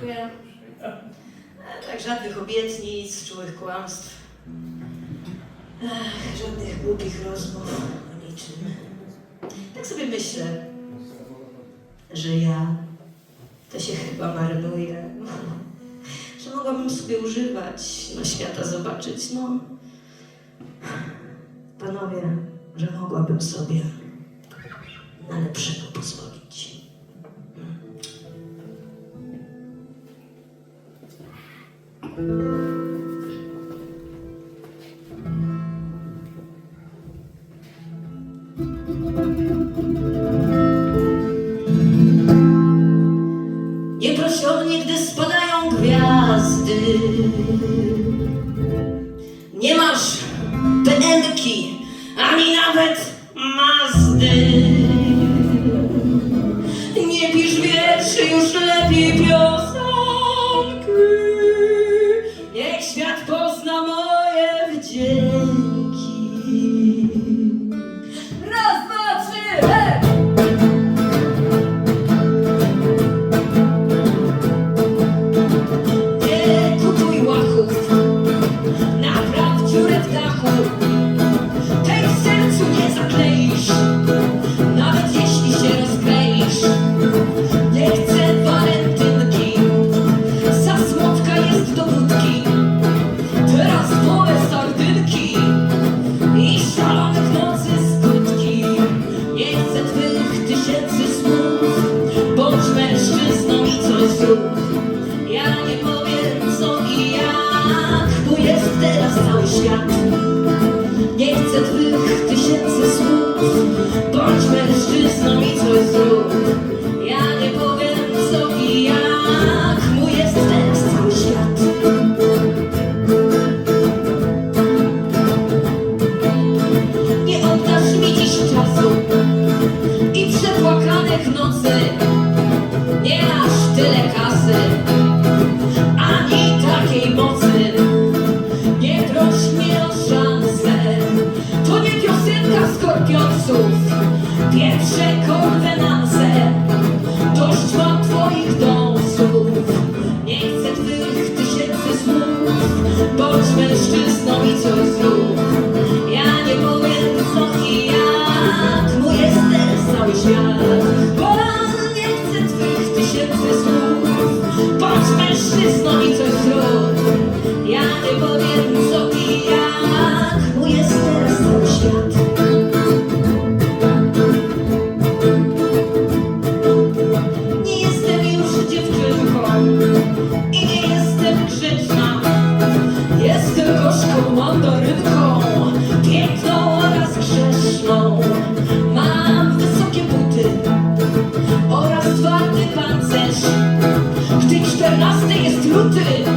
Dziękuję. Tak, żadnych obietnic, czułych kłamstw. Ach, żadnych głupich rozmów o niczym. Tak sobie myślę, że ja to się chyba marnuję. Że mogłabym sobie używać, no świata zobaczyć, no. Panowie, że mogłabym sobie na lepszego Nieproszony, gdy spadają gwiazdy. Nie masz PMki, ani nawet Mazdy. cheio. Tysięcy słów, bądź mężczyzną i coś zrób. Ja nie powiem co i jak, bo jest teraz cały świat. Konwenanse, dość mam twoich dąsów. Nie chcę twych tysięcy słów, bądź mężczyzną i coś zrób. Ja nie powiem co i jak, mój jest cały świat. Bo nie chcę twych tysięcy słów, bądź mężczyzną i coś zrób. Tutti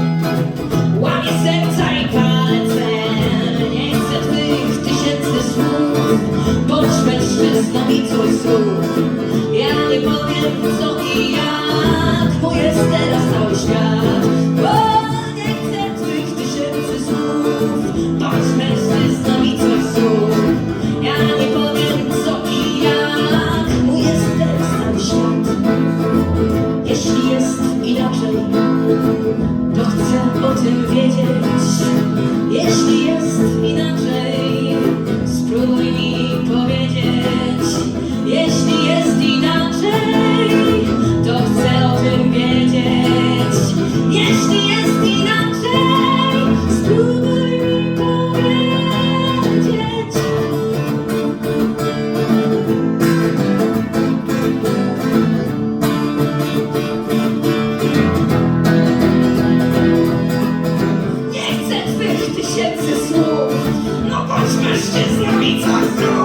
tysięcy słów. No bądź mężczyzna, widza, zdrowia